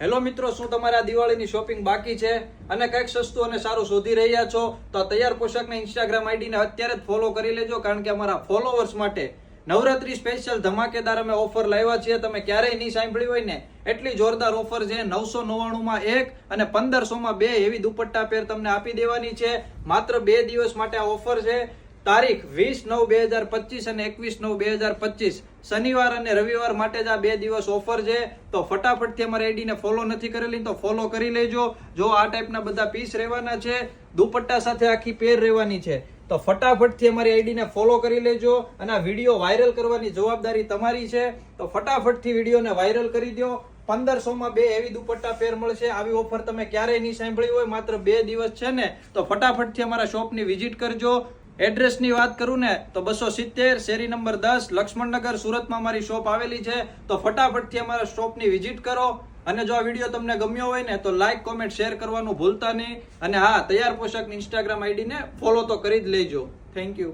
Hello મિત્રો, શું તમારે દિવાળીની શોપિંગ બાકી છે? અને કંઈક સસ્તું અને સારું શોધી રહ્યા છો? તો તૈયાર પોશાકના ઇન્સ્ટાગ્રામ આઈડીને અત્યારે જ ફોલો કરી લેજો, કારણ કે અમારા ફોલોવર્સ માટે નવરાત્રી સ્પેશિયલ ધમાકેદાર અમે ઓફર લાવ્યા છીએ. તમે ક્યારેય નહીં સાંભળી હોય ને, એટલી જોરદાર ઓફર છે. નવસો નવ્વાણુંમાં એક અને પંદરસોમાં બે એવી દુપટ્ટા પેર તમને આપી દેવાની છે. માત્ર બે દિવસ માટે આ ઓફર છે. તારીખ વીસ નવ બે હજાર પચીસ અને એકવીસ નવ બે હજાર પચીસ. શનિવાર અને રવિવાર માટે જ આ બે દિવસ ઓફર છે. તો ફટાફટથી અમારી આઈડીને ફોલો નથી કરેલી તો ફોલો કરી લેજો. જો આ ટાઈપના બધા પીસ રહેવાના છે, દુપટ્ટા સાથે આખી પેર રહેવાની છે. તો ફટાફટથી અમારી આઈડીને ફોલો કરી લેજો અને આ વીડિયો વાયરલ કરવાની જવાબદારી તમારી છે. તો ફટાફટથી વિડીયોને વાયરલ કરી દો. પંદરસોમાં બે એવી દુપટ્ટા પેર મળશે. આવી ઓફર તમે ક્યારેય નહીં સાંભળી હોય, માત્ર બે દિવસ છે ને. તો ફટાફટથી અમારા શોપની વિઝિટ કરજો. એડ્રેસની વાત કરું ને, તો બસો સિત્તેર, શેરી નંબર દસ લક્ષ્મણનગર સુરતમાં અમારી શોપ આવેલી છે. તો ફટાફટથી અમારા શોપની વિઝિટ કરો. અને જો આ વીડિયો તમને ગમ્યો હોય ને, તો લાઈક કોમેન્ટ શેર કરવાનું ભૂલતા નહીં. અને હા, તૈયાર પોશાકની ઇન્સ્ટાગ્રામ આઈડીને ફોલો તો કરી જ લેજો. Thank you